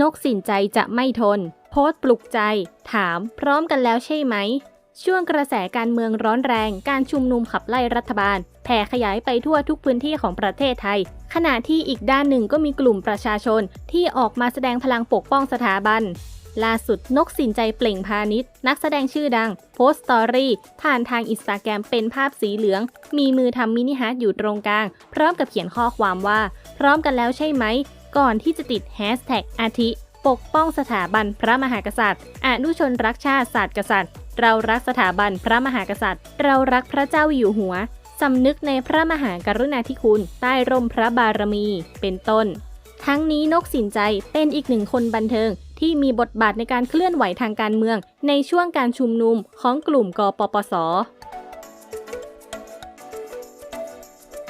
นกสินใจจะไม่ทน โพสต์ปลุกใจ ถาม พร้อมกันแล้วใช่ไหม ช่วงกระแสการเมืองร้อนแรง การชุมนุมขับไล่รัฐบาล แผ่ขยายไปทั่วทุกพื้นที่ของประเทศไทย ขณะที่อีกด้านหนึ่งก็มีกลุ่มประชาชนที่ออกมาแสดงพลังปกป้องสถาบันล่าสุดนกสินใจเปล่งพาณิชย์ นักแสดงชื่อดัง โพสต์สตอรี่ผ่านทางอินสตาแกรมเป็นภาพสีเหลือง มีมือทำมินิฮาร์ดอยู่ตรงกลาง พร้อมกับเขียนข้อความว่า พร้อมกันแล้วใช่ไหม ก่อนที่จะติดแฮชแท็กอาทิ ปกป้องสถาบันพระมหากษัตริย์อนุชนรักชาติศาสตร์กษัตริย์ เรารักสถาบันพระมหากษัตริย์ เรารักพระเจ้าอยู่หัวสำนึกในพระมหากรุณาธิคุณ ใต้ร่มพระบารมี เป็นต้น ทั้งนี้นกสินใจเป็นอีกหนึ่งคนบันเทิงที่มีบทบาทในการเคลื่อนไหวทางการเมือง ในช่วงการชุมนุมของกลุ่มกปปส